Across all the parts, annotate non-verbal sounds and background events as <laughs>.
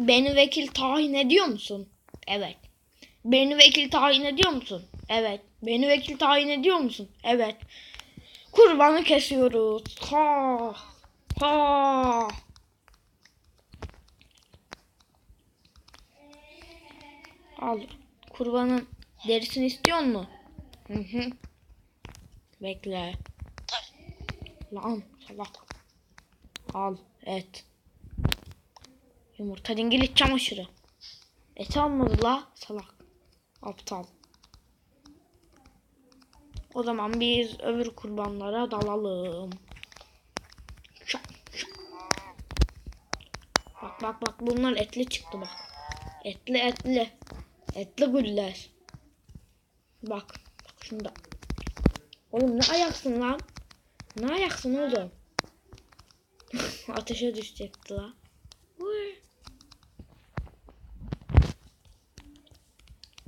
Beni vekil tayin ediyor musun? Evet. Beni vekil tayin ediyor musun? Evet. Beni vekil tayin ediyor musun? Evet. Kurbanı kesiyoruz. Ha. Ha. Al. Kurbanın derisini istiyor mu? Hı hı. Bekle. Lan salak. Al et. Yumurta dingili çamaşırı. Et almadı la salak. Aptal. O zaman biz öbür kurbanlara dalalım. Şak, şak. Bak bak bak bunlar etli çıktı bak. Etli etli. Etli güller. Bak. Bak şunda. Oğlum ne ayaksın lan? Ne ayaksın oğlum? <laughs> Ateşe düşecekti la.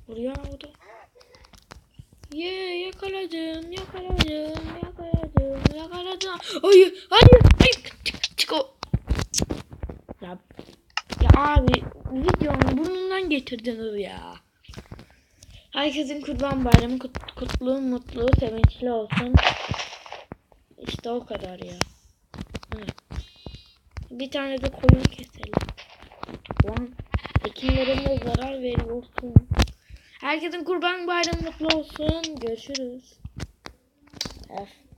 Buraya da. Ye yakaladım, yakaladım, yakaladım, yakaladım. Hayır, hayır, hayır. Çık, çık o. Ya, ya abi videonu burnundan getirdiniz ya. Herkesin kurban bayramı kut- kutlu, mutlu, sevinçli olsun. İşte o kadar ya. Evet. Bir tane de koyun keselim. Lan ekinlerime zarar veriyorsun. Herkesin kurban bayramı mutlu olsun. Görüşürüz. F.